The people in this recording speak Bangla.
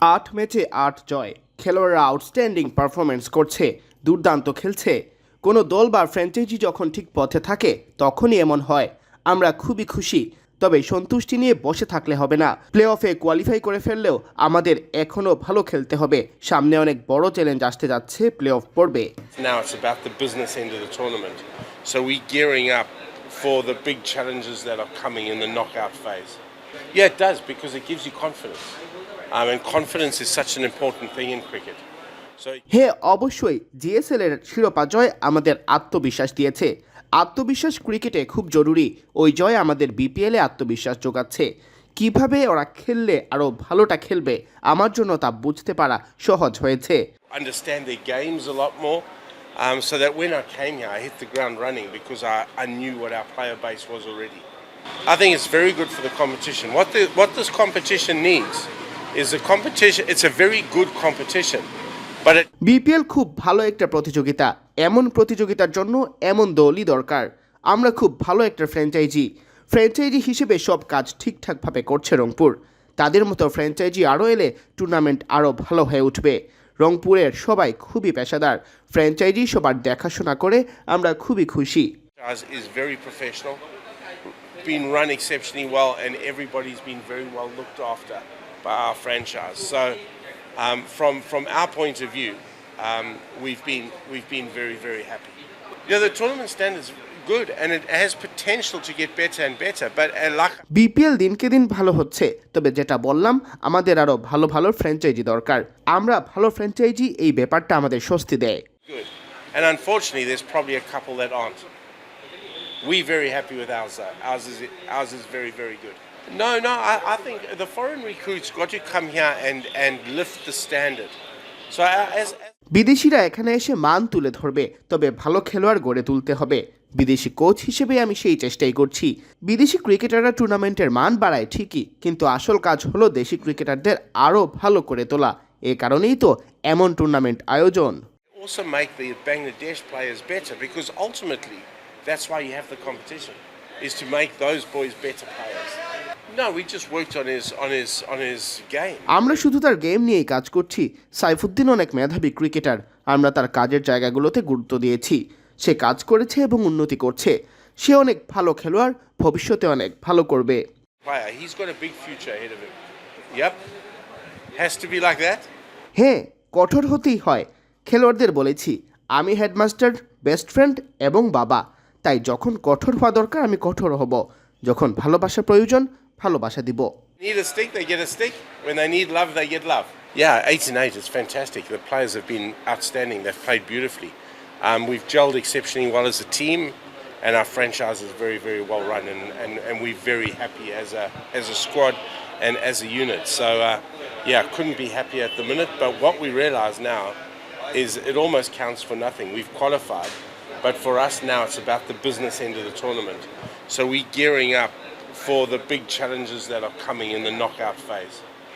আট ম্যাচে আট জয়। খেলোয়াড়রা আউটস্ট্যান্ডিং পারফরমেন্স করছে দুর্দান্ত খেলছে। কোনো দল বা ফ্র্যাঞ্চাইজি যখন ঠিক পথে থাকে তখনই এমন হয়। আমরা খুবই খুশি তবে সন্তুষ্টি নিয়ে বসে থাকলে হবে না। প্লে অফে কোয়ালিফাই করে ফেললেও আমাদের এখনও ভালো খেলতে হবে। সামনে অনেক বড় চ্যালেঞ্জ আসতে যাচ্ছে প্লে অফ পর্বে. So we're gearing up for the big challenges that are coming in the knockout phase. Yeah, it does because it gives you confidence. Um, and confidence is such an important thing in cricket. Hey অবশ্যই জিএসএল এর শিরোপা জয় আমাদের আত্মবিশ্বাস দিয়েছে আত্মবিশ্বাস ক্রিকেটে খুব জরুরি ওই জয় আমাদের বিপিএলে আত্মবিশ্বাস জোগাচ্ছে কীভাবে ওরা খেললে আরও ভালোটা খেলবে আমার জন্য তা বুঝতে পারা সহজ হয়েছে understand the games a lot more so that when I came here I think it's very good for the competition. What the, what this competition needs is a competition. It's a very good competition, but it BPL খুব ভালো একটা প্রতিযোগিতা। এমন প্রতিযোগিতার জন্য এমন দলই দরকার। আমরা খুব ভালো একটা ফ্র্যাঞ্চাইজি। ফ্র্যাঞ্চাইজি হিসেবে সব কাজ ঠিকঠাকভাবে করছে রংপুর। তাদের মতো ফ্র্যাঞ্চাইজি আরও এলে টুর্নামেন্ট আরও ভালো হয়ে উঠবে। রংপুরের সবাই খুবই পেশাদার। ফ্র্যাঞ্চাইজি সবার দেখাশোনা করে আমরা খুবই খুশি franchise is very professional, been run exceptionally well, and everybody's been very well looked after by our franchise. So, um, from from our point of view, um, we've been we've been very very happy. Yeah, the tournament standard's good, and it has potential to get better and better. But uh, like BPL দিনকে দিন ভালো হচ্ছে তবে যেটা বললাম আমাদের আরও ভালো ভালো ফ্র্যাঞ্চাইজি দরকার আমরা ভালো ফ্র্যাঞ্চাইজি এই ব্যাপারটা আমাদের স্বস্তি দেয় good, and unfortunately, there's probably a couple that aren't. We're very happy with ours. Though. Ours is ours is very very good. No, no, I, I think the foreign recruits got to come here and and lift the standard. So uh, as, as বিদেশিরা এখানে এসে মান তুলে ধরবে তবে ভালো খেলোয়াড় গড়ে তুলতে হবে বিদেশি কোচ হিসেবে আমি সেই চেষ্টাই করছি বিদেশি ক্রিকেটাররা টুর্নামেন্টের মান বাড়ায় ঠিকই কিন্তু আসল কাজ হলো দেশি ক্রিকেটারদের আরও ভালো করে তোলা এ কারণেই তো এমন টুর্নামেন্ট আয়োজন also make the Bangladesh players better because ultimately that's why you have the competition is to make those boys better players. No, we just worked on his on his on his game. আমরা শুধু তার গেম নিয়েই কাজ করছি সাইফুদ্দিন অনেক মেধাবী ক্রিকেটার আমরা তার কাজের জায়গাগুলোতে গুরুত্ব দিয়েছি সে কাজ করেছে এবং উন্নতি করছে সে অনেক ভালো খেলোয়াড় ভবিষ্যতে অনেক ভালো করবে Player, he's got a big future ahead of him. Yep, has to be like that. হ্যাঁ কঠোর হতেই হয় খেলোয়াড়দের বলেছি আমি হেডমাস্টার বেস্ট ফ্রেন্ড এবং বাবা তাই যখন কঠোর হওয়া দরকার আমি কঠোর হব যখন ভালোবাসা প্রয়োজন ভালোবাসা দিব Need a stick, they get a stick. When they need love, they get love. Yeah, eight and eight is fantastic. The players have been outstanding. They've played beautifully. Um, we've gelled exceptionally well as a team, and our franchise is very, very well run, and, and, and we're very happy as a as a squad and as a unit. So uh, yeah, couldn't be happier at the minute. But what we realise now is it almost counts for nothing. We've qualified, but for us now it's about the business end of the tournament. So we're gearing up for the big challenges that are coming in the knockout phase.